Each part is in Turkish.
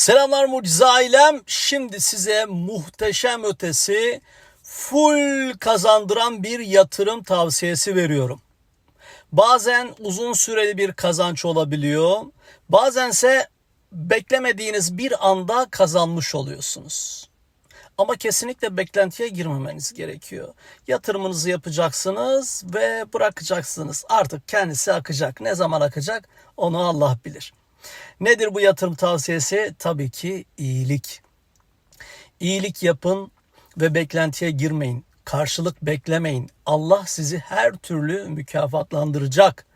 Selamlar mucize ailem. Şimdi size muhteşem ötesi full kazandıran bir yatırım tavsiyesi veriyorum. Bazen uzun süreli bir kazanç olabiliyor. Bazense beklemediğiniz bir anda kazanmış oluyorsunuz. Ama kesinlikle beklentiye girmemeniz gerekiyor. Yatırımınızı yapacaksınız ve bırakacaksınız. Artık kendisi akacak. Ne zaman akacak onu Allah bilir. Nedir bu yatırım tavsiyesi? Tabii ki iyilik. İyilik yapın ve beklentiye girmeyin. Karşılık beklemeyin. Allah sizi her türlü mükafatlandıracak.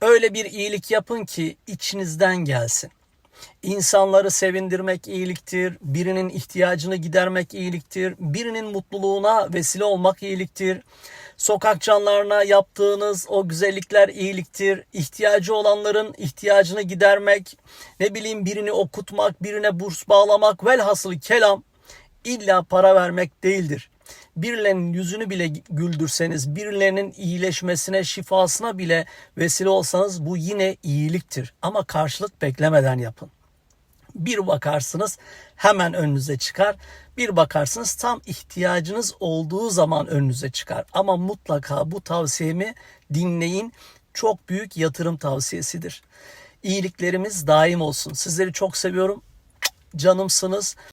Öyle bir iyilik yapın ki içinizden gelsin. İnsanları sevindirmek iyiliktir, birinin ihtiyacını gidermek iyiliktir, birinin mutluluğuna vesile olmak iyiliktir. Sokak canlarına yaptığınız o güzellikler iyiliktir. İhtiyacı olanların ihtiyacını gidermek, ne bileyim birini okutmak, birine burs bağlamak, velhasıl kelam illa para vermek değildir. Birilerinin yüzünü bile güldürseniz, birilerinin iyileşmesine, şifasına bile vesile olsanız bu yine iyiliktir. Ama karşılık beklemeden yapın. Bir bakarsınız hemen önünüze çıkar. Bir bakarsınız tam ihtiyacınız olduğu zaman önünüze çıkar. Ama mutlaka bu tavsiyemi dinleyin. Çok büyük yatırım tavsiyesidir. İyiliklerimiz daim olsun. Sizleri çok seviyorum. Canımsınız.